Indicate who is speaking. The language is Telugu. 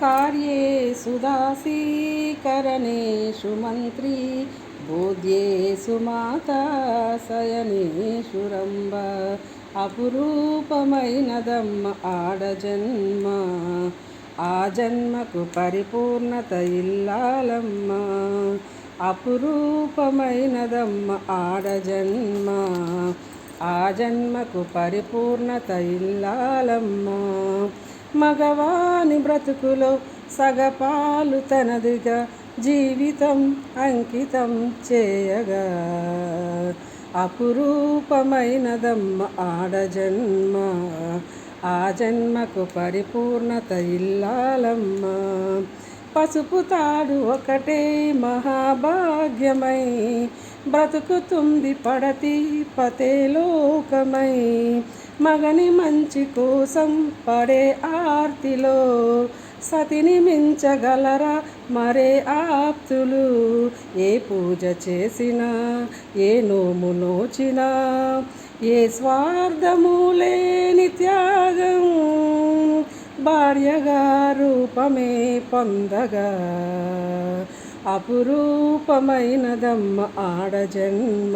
Speaker 1: कार्ये सुदासीकरणेषु मन्त्री बोध्येषु माता శయనేషు రంభ అపురూపమైనదమ్మ ఆడజన్మ ఆ జన్మకు పరిపూర్ణత ఇల్లాలమ్మ అపురూపమైనదమ్మ ఆడజన్మ ఆ జన్మకు పరిపూర్ణత ఇల్లాలమ్మ మగవాని బ్రతుకులో సగపాలు తనదిగా జీవితం అంకితం చేయగా. అపురూపమైనదమ్మ ఆడజన్మ ఆ జన్మకు పరిపూర్ణత ఇల్లాలమ్మ. పసుపు తాడు ఒకటే మహాభాగ్యమై బ్రతుకుతుంది పడతి పతే లోకమై. మగని మంచి కోసం పడే ఆర్తిలో సతిని మించగలరా మరే ఆప్తులు? ఏ పూజ చేసినా ఏ నోము నోచినా ఏ స్వార్థము లేని త్యాగం భార్యగా రూపమే పొందగా. అపురూపమైనదమ్మ ఆడజన్మ